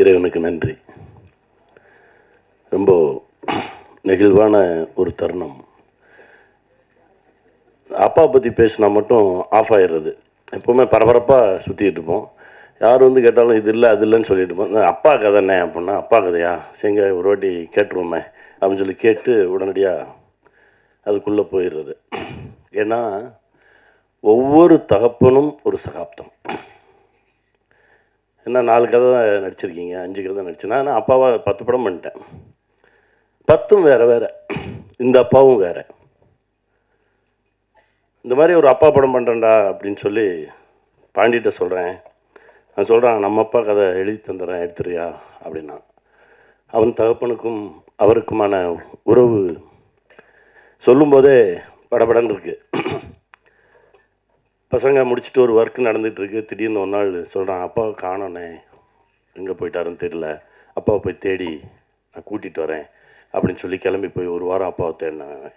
இறைவனுக்கு நன்றி. ரொம்ப நெகிழ்வான ஒரு தருணம். அப்பா பற்றி பேசினா மட்டும் ஆஃப் ஆயிடுறது. எப்போவுமே பரபரப்பாக சுற்றிக்கிட்டு இருப்போம். யார் வந்து கேட்டாலும் இது இல்லை அது இல்லைன்னு சொல்லிட்டு இருப்போம். அப்பா அப்பா கதைண்ணே அப்படின்னா அப்பா கதையா? சரிங்க ஒரு வாட்டி கேட்டுருவோமே அப்படின்னு சொல்லி கேட்டு உடனடியாக அதுக்குள்ளே போயிடுறது. ஏன்னா ஒவ்வொரு தகப்பனும் ஒரு சகாப்தம். என்ன நாலு கதை தான் நடிச்சிருக்கீங்க அஞ்சு கதை தான் நடிச்சேன் நான் அப்பாவாக பத்து படம் பண்ணிட்டேன். பத்தும் வேறு வேறு. இந்த அப்பாவும் வேறு. இந்த மாதிரி ஒரு அப்பா படம் பண்ணுறேன்டா அப்படின்னு சொல்லி பாண்டிகிட்ட சொல்கிறேன் நான் சொல்கிறான் நம்ம அப்பா கதை எழுதி தந்துடுறேன் எடுத்துறியா அப்படின்னா. அவன் தகப்பனுக்கும் அவருக்குமான உறவு சொல்லும்போதே படபடன்னு இருக்குது பசங்க முடிச்சுட்டு ஒரு ஒர்க் நடந்துகிட்டு இருக்கு திடீர்னு ஒரு நாள் சொல்கிறான் அப்பாவை காணோண்ணே எங்கே போயிட்டாருன்னு தெரியல. அப்பாவை போய் தேடி நான் கூட்டிகிட்டு வரேன். அப்படின்னு சொல்லி கிளம்பி போய் ஒரு வாரம் அப்பாவை தேடினேன்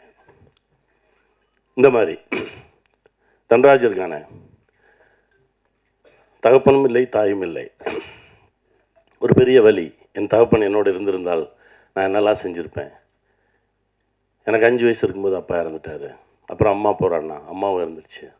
இந்த மாதிரி. தன்ராஜ் இருக்கானே தகப்பனும் இல்லை தாயும் இல்லை. ஒரு பெரிய வலி. என் தகப்பன் என்னோட இருந்திருந்தால் நான் என்னெல்லாம் செஞ்சுருப்பேன்? எனக்கு அஞ்சு வயசு இருக்கும்போது அப்பா இறந்துட்டாரு. அப்புறம் அம்மா போகிறான்னா அம்மாவும் இறந்துருச்சு.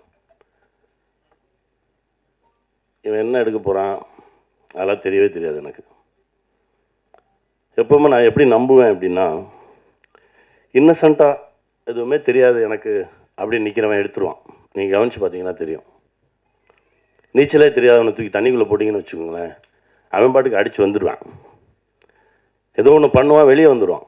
இவன் என்ன எடுக்க போகிறான் அதெல்லாம் தெரியவே தெரியாது எனக்கு. எப்பவுமே நான் எப்படி நம்புவேன் அப்படின்னா இன்னசென்ட்டாக எதுவுமே தெரியாது எனக்கு அப்படி நிற்கிறவன் எடுத்துருவான். நீங்கள் கவனித்து பார்த்தீங்கன்னா தெரியும். நீச்சலே தெரியாதவனை தூக்கி தண்ணிக்குள்ளே போட்டிங்கன்னு வச்சுக்கோங்களேன் அவன் பாட்டுக்கு அடித்து வந்துடுவான் ஏதோ ஒன்று பண்ணுவான் வெளியே வந்துடுவான்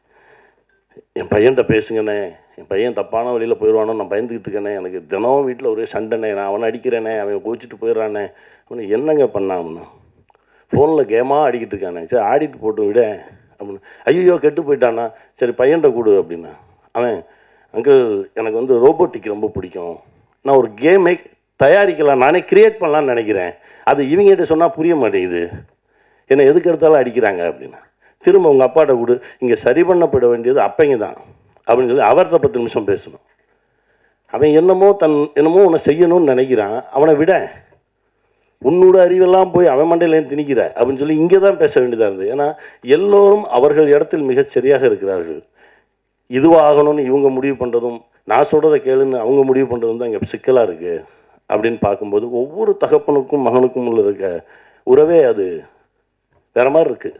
என் பையன்கிட்ட பேசுங்கண்ணே. என் பையன் தப்பான வழியில் போயிடுவானோ நான் பயந்துக்கிட்டு இருக்கேனே எனக்கு தினமும் வீட்டில் ஒரே சண்டைண்ணே. நான் அவனை அடிக்கிறேனே அவன் கோச்சிட்டு போயிடுறானே. அவனை என்னங்க பண்ணாம்னா ஃபோனில் கேமாக ஆடிக்கிட்டு இருக்கானே. சரி ஆடிட்டு போட்டு விட. அப்படின்னு. ஐயோ கெட்டு போயிட்டானா சரி பையன்கிட்ட கொடு அப்படின்னா. அவன் அங்கிள் எனக்கு வந்து ரோபோட்டிக் ரொம்ப பிடிக்கும். நான் ஒரு கேமை தயாரிக்கலாம் நானே கிரியேட் பண்ணலான்னு நினைக்கிறேன். அது இவங்ககிட்ட சொன்னால் புரிய மாட்டேங்குது. என்னை எதுக்கு எடுத்தாலும் அடிக்கிறாங்க அப்படின்னா. திரும்ப உங்கள் அப்பாட்ட கொடு. இங்கே சரி பண்ணப்பட வேண்டியது அப்பைங்க தான் அப்படின்னு சொல்லி அவர்கிட்ட பத்து நிமிஷம் பேசணும். அவன் என்னமோ தன் என்னமோ உன்னை செய்யணும்னு நினைக்கிறான். அவனை விட உன்னோட அறிவெல்லாம் போய் அவன் மண்டையிலேருந்து திணிக்கிற அப்படின்னு சொல்லி இங்கே தான் பேச வேண்டியதாக இருந்தது. ஏன்னா எல்லோரும் அவர்கள் இடத்தில் மிகச் சரியாக இருக்கிறார்கள். இதுவாகணும்னு இவங்க முடிவு பண்ணுறதும் நான் சொல்கிறத கேளுன்னு அவங்க முடிவு பண்ணுறதும் தான் இங்கே சிக்கலாக இருக்குது அப்படின்னு பார்க்கும்போது ஒவ்வொரு தகப்பனுக்கும் மகனுக்கும் உள்ள இருக்க உறவே அது. வேற மாதிரி இருக்குது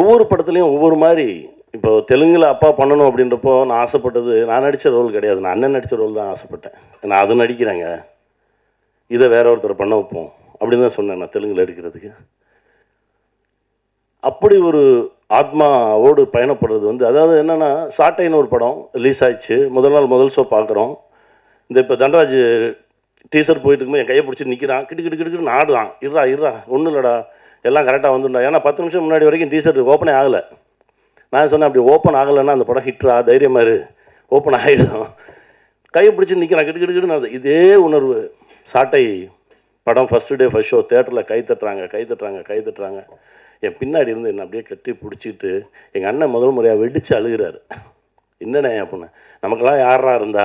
ஒவ்வொரு படத்துலையும் ஒவ்வொரு மாதிரி. இப்போ தெலுங்கில் அப்பா பண்ணணும் அப்படின்றப்போ நான் ஆசைப்பட்டது நான் நடித்த ரோல் கிடையாது. நான் அண்ணன் நடித்த ரோல் தான் ஆசைப்பட்டேன். நான் அது நடிக்கிறேங்க. இதை வேற ஒருத்தர் பண்ண வைப்போம் அப்படின்னு தான் சொன்னேன் நான் தெலுங்கில் எடுக்கிறதுக்கு. அப்படி ஒரு ஆத்மாவோடு பயணப்படுறது வந்து அதாவது என்னென்னா சாட்டைன்னு ஒரு படம் ரிலீஸ் ஆயிடுச்சு. முதல் நாள் முதல் ஷோ பார்க்குறோம். இந்த இப்போ தண்டராஜ் டீசர் போயிட்டு இருக்கும்போது என் கையை பிடிச்சி நிற்கிறான் கிட்டு கிட்டு கிட்டு கிட்டு ஆடுறான். இருடா இருடா ஒன்றும் இல்லைடா. எல்லாம் கரெக்டாக வந்துடும் ஏன்னா பத்து நிமிஷம் முன்னாடி வரைக்கும் டீசர் ஓப்பனே ஆகலை. நான் சொன்னேன் அப்படி ஓப்பன் ஆகலைன்னா அந்த படம் ஹிட்ரா தைரியமா இரு. ஓப்பன் ஆகிடும் கையை பிடிச்சி நிற்கிறேன் கிட்டு கிட்டு கிட்டு இதே உணர்வு. சாட்டை படம் ஃபஸ்ட்டு டே ஃபஸ்ட் ஷோ தேட்டரில் கை தட்டுறாங்க கை தட்டுறாங்க கை தட்டுறாங்க. என் பின்னாடி இருந்து என்னை அப்படியே கட்டி பிடிச்சிட்டு எங்கள் அண்ணன் முதல் முறையாக வெடித்து அழுகிறாரு. என்னண்ணே அப்படின்னு நமக்கெல்லாம் யாரா இருந்தா?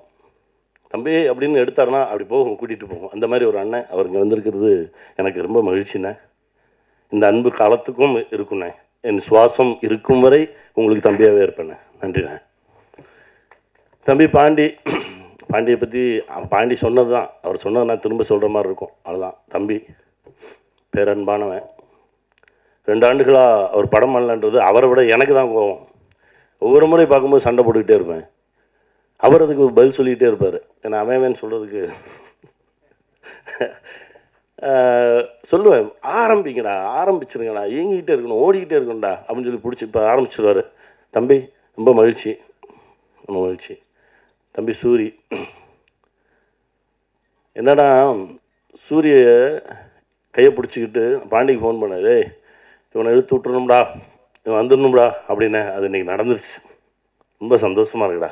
தம்பி அப்படின்னு எடுத்தாருன்னா அப்படி போகும் கூட்டிகிட்டு போகும். அந்த மாதிரி ஒரு அண்ணன் அவர் இங்கே வந்திருக்கிறது எனக்கு ரொம்ப மகிழ்ச்சிண்ணே. இந்த அன்பு காலத்துக்கும் இருக்குண்ணே. என் சுவாசம் இருக்கும் வரை உங்களுக்கு தம்பியாகவே இருப்பேண்ணே. நன்றிண்ணே. தம்பி பாண்டி பாண்டியை பற்றி பாண்டி சொன்னது தான் அவர் சொன்னது நான் திரும்ப சொல்கிற மாதிரி இருக்கும். அவ்வளோதான் தம்பி பேரன்பானவன். ரெண்டு ஆண்டுகளாக அவர் படம் பண்ணலன்றது அவரை விட எனக்கு தான் கோவம். ஒவ்வொரு முறை பார்க்கும்போது சண்டை போட்டுக்கிட்டே இருப்பேன். அவர் அதுக்கு பதில் சொல்லிகிட்டே இருப்பார். ஏன்னா அவன் சொல்கிறதுக்கு சொல்லுவேன். ஆரம்பிங்கடா ஆரம்பிச்சிருங்கடா இயங்கிக்கிட்டே இருக்கணும் ஓடிக்கிட்டே இருக்கணும்டா அப்படின்னு சொல்லி பிடிச்சி இப்போ ஆரம்பிச்சிருவார். தம்பி ரொம்ப மகிழ்ச்சி. ரொம்ப மகிழ்ச்சி. தம்பி சூரி. என்னடா சூரிய கையை பிடிச்சிக்கிட்டு பாண்டிக்கு ஃபோன் பண்ணாரு இவனை இழுத்து விட்டுறணும்டா இவன் வந்துடணும்டா அப்படின்னு. அது இன்னைக்கு நடந்துருச்சு. ரொம்ப சந்தோஷமாக இருக்குடா.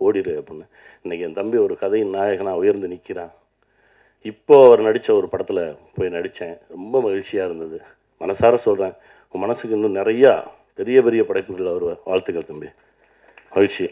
ஓடிடு அப்படின்னு. இன்றைக்கி என் தம்பி ஒரு கதையின் நாயகனாக உயர்ந்து நிற்கிறான் இப்போது அவர் நடித்த ஒரு படத்தில் போய் நடித்தேன் ரொம்ப மகிழ்ச்சியாக இருந்தது. மனசார சொல்கிறேன் உன் மனசுக்கு இன்னும் நிறையா பெரிய பெரிய படைப்புகள் அவர் வாழ்த்துக்கள் தம்பி. மகிழ்ச்சி.